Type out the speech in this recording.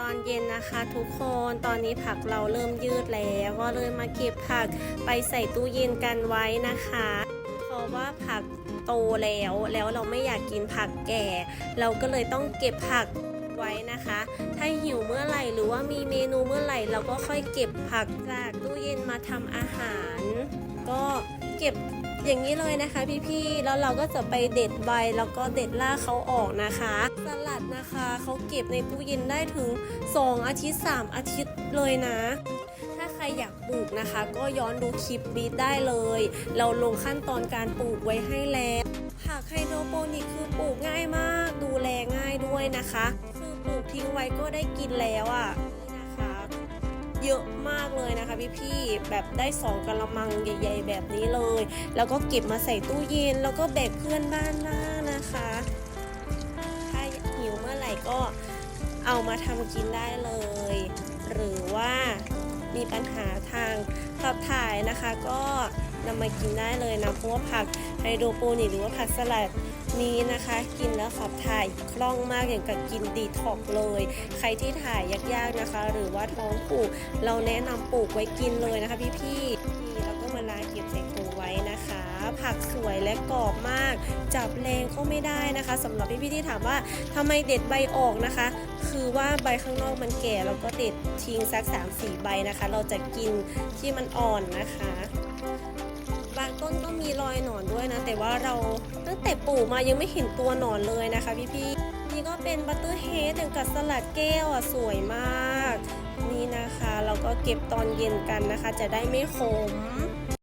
ตอนเย็นนะคะทุกคนตอนนี้ผักเราเริ่มยืดแล้ว ก็เลยมาเก็บผักไปใส่ตู้เย็นกันไว้นะคะ เพราะว่าผักโตแล้วแล้วเราไม่อยากกินผักแก่ เราก็เลยต้องเก็บผักไว้นะคะ ถ้าหิวเมื่อไหร่หรือว่ามีเมนูเมื่อไหร่ เราก็ค่อยเก็บผักจากตู้เย็นมาทำอาหาร ก็ เก็บอย่างนี้เลยนะคะ พี่ๆ แล้วเราก็จะไปเด็ดใบแล้วก็เด็ดรากเขาออกนะคะ สลัดนะคะเขาเก็บในตู้เย็นได้ถึง 2 อาทิตย์ 3 อาทิตย์เลยนะ ถ้าใครอยากปลูกนะคะ ก็ย้อนดูคลิปบีทได้เลย เราลงขั้นตอนการปลูกไว้ให้แล้ว ผักไฮโดรโปนิกคือปลูกง่ายมาก ดูแลง่ายด้วยนะคะ คือปลูกทิ้งไว้ก็ได้กินแล้วอะ่ะ เยอะมากเลยนะคะพี่ๆแบบได้สองกระมังใหญ่ ๆ แบบนี้เลย แล้วก็เก็บมาใส่ตู้เย็นแล้วก็แบ่งเพื่อนบ้านหน้านะคะ ถ้าหิวเมื่อไหร่ก็เอามาทำกินได้เลย หรือว่ามีปัญหาทาง ขับถ่ายนะคะก็นำมากินได้เลยนะเพราะว่าผักไฮโดรโปนิกหรือว่าผักสลัดนี้นะคะ กินแล้วขับถ่ายคล่องมากอย่างกับกินดีท็อกเลย ใครที่ถ่ายยากๆนะคะ หรือว่าท้องผูกเราแนะนำปลูกไว้กินเลยนะคะพี่ๆ ผักสวยและกรอบมาก จับแรงก็ไม่ได้นะคะสำหรับพี่ๆที่ถามว่าทำไมเด็ดใบออกนะคะ คือว่าใบข้างนอกมันแก่เราก็เด็ดทิ้งสัก3-4ใบนะคะ เราจะกินที่มันอ่อนนะคะบางต้นก็มีรอยหนอนด้วยนะ แต่ว่าเราตั้งแต่ปลูกมายังไม่เห็นตัวหนอนเลยนะคะพี่ๆนี่ก็เป็นบัตเตอร์เฮดอย่างกับสลัดแก้วอะสวยมาก นี่นะคะ เราก็เก็บตอนเย็นกันนะคะ จะได้ไม่ขม